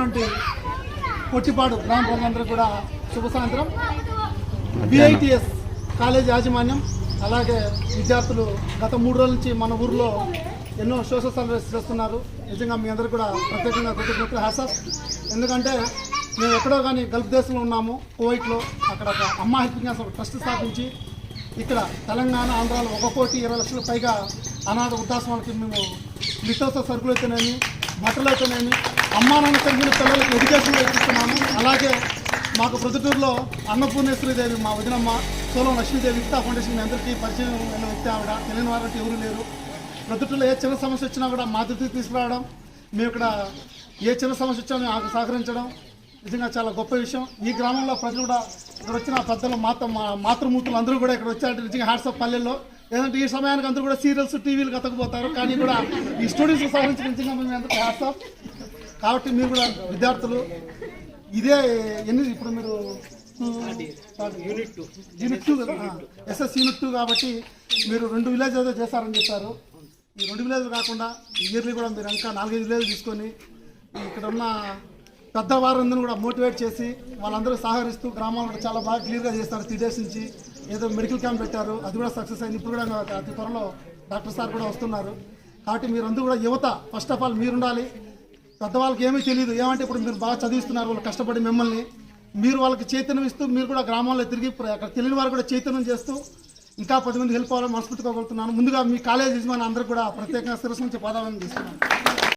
ఇచ్చేసినటువంటి పొట్టిపాడు గ్రామ ప్రజలందరూ కూడా శుభ సాయంత్రం. బిఐటిఎస్ కాలేజ్ యాజమాన్యం అలాగే విద్యార్థులు గత మూడు రోజుల నుంచి మన ఊర్లో ఎన్నో సోషల్ సర్వీస్ చేస్తున్నారు. నిజంగా మీ అందరూ కూడా ప్రత్యేకంగా కృతజ్ఞతలు హాసాస్ ఎందుకంటే మేము ఎక్కడో కానీ గల్ఫ్ దేశంలో ఉన్నాము కువైట్లో అక్కడ ఒక అమ్మా హెల్పింగ్ ఒక ట్రస్ట్ స్థాపించి ఇక్కడ తెలంగాణ ఆంధ్రాలో ఒక కోటి ఇరవై లక్షల పైగా అనాథ వృద్ధాశ్రమాలకి మేము నిత్యావసర సరుకులు అయితేనేమి బట్టలు అయితేనేమి అమ్మా నాన్న తగ్గిన పిల్లలకు ఎడ్యుకేషన్ ఇస్తున్నాము అలాగే మాకు ప్రొద్దుటూరులో అన్నపూర్ణేశ్వరి దేవి మా వదినమ్మ సోలం లక్ష్మీదేవి ఇక్తా ఫౌండేషన్ అందరికీ పరిచయం అయిన వ్యక్తి ఆవిడ. తెలియని వారంటే ఎవరు లేరు. ప్రొద్దుటూరులో ఏ చిన్న సమస్య వచ్చినా కూడా మా దృష్టికి తీసుకురావడం మేము ఇక్కడ ఏ చిన్న సమస్య వచ్చినా మేము సహకరించడం నిజంగా చాలా గొప్ప విషయం. ఈ గ్రామంలో ప్రజలు కూడా ఇక్కడ వచ్చిన పెద్దలు మాత మా- మాతృమూర్తులు అందరూ కూడా ఇక్కడ వచ్చారంటే నిజంగా హ్యాట్సప్ పల్లెల్లో. ఏదంటే ఈ సమయానికి అందరూ కూడా సీరియల్స్ టీవీలు కతకపోతారు కానీ కూడా ఈ స్టూడెంట్స్ సహకరించిన నిజంగా మేము హ్యాట్సప్ కాబట్టి మీరు కూడా విద్యార్థులు ఇదే ఎన్ని ఇప్పుడు మీరు యూనిట్ టూ యూనిట్ టూ కదా? ఎస్ఎస్ యూనిట్ టూ కాబట్టి మీరు రెండు విలేజ్ ఏదో చేస్తారని చెప్పారు. ఈ రెండు విలేజ్ కాకుండా ఇయర్లీ కూడా మీరు ఇంకా నాలుగైదు విలేజ్ తీసుకొని ఇక్కడ ఉన్న పెద్దవారందరూ కూడా మోటివేట్ చేసి వాళ్ళందరూ సహకరిస్తూ గ్రామాలను కూడా చాలా బాగా క్లియర్గా చేస్తారు. త్రీ డేస్ నుంచి ఏదో మెడికల్ క్యాంప్ పెట్టారు. అది కూడా సక్సెస్ అయింది. ఇప్పుడు కూడా అతి త్వరలో డాక్టర్ సార్ కూడా వస్తున్నారు. కాబట్టి మీరందరూ కూడా యువత ఫస్ట్ ఆఫ్ ఆల్ మీరుండాలి. పెద్దవాళ్ళకి ఏమీ తెలియదు ఏమంటే ఇప్పుడు మీరు బాగా చదివిస్తున్నారు వాళ్ళు కష్టపడి మిమ్మల్ని మీరు వాళ్ళకి చైతన్యం ఇస్తూ మీరు కూడా గ్రామాల్లో తిరిగి అక్కడ తెలియని వారు కూడా చైతన్యం చేస్తూ ఇంకా పది మంది హెల్ప్ అవ్వాలని మనస్ఫూర్తి కోరుతున్నాను. ముందుగా మీ కాలేజ్ యజమాని అందరూ కూడా ప్రత్యేకంగా శిరస్సు నుంచి పాదాలను తీసుకున్నాను